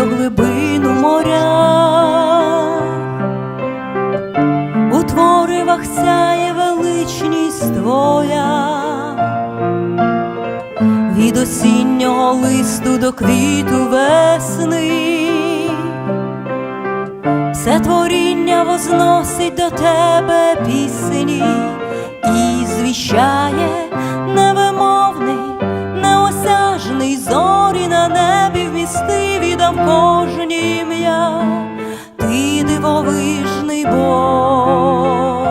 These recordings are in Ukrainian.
до глибину моря, у творивах сяє величність твоя, від осіннього листу до квіту весни, все творіння возносить до тебе пісні і звіщає невимовний, неосяжний зорі на небі вмістиві дав кожній ім'я, ти дивовижний Бог,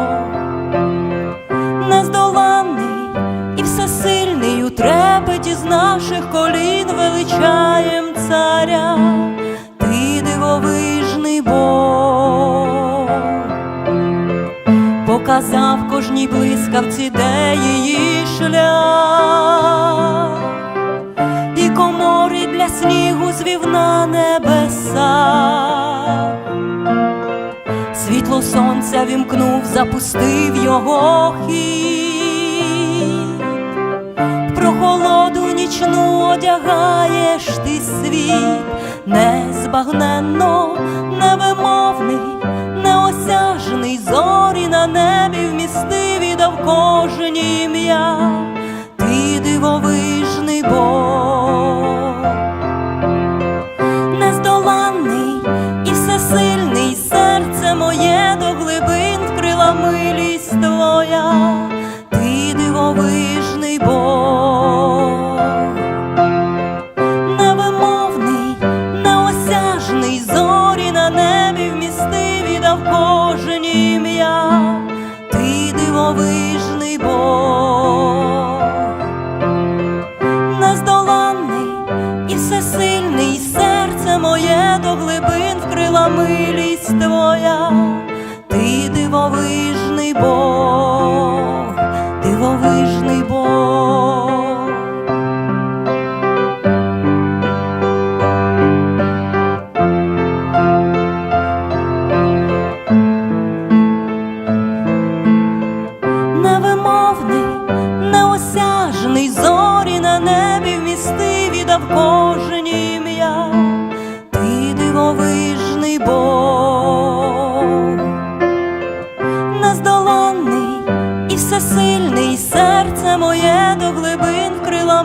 нездоланний і всесильний у трепеті з наших колін величаєм царя, ти дивовижний Бог. Показав кожній блискавці, де її шлях, небеса, світло сонця вімкнув, запустив його хід, в прохолоду нічну одягаєш ти світ, незбагненно, невимовний, неосяжний зорі на небі вмістив і дав кожній глибин милість твоя, ти дивовижний Бог, дивовижний Бог. невимовний, неосяжний зорі на небі вмістив і всесильний серце моє до глибин вкрила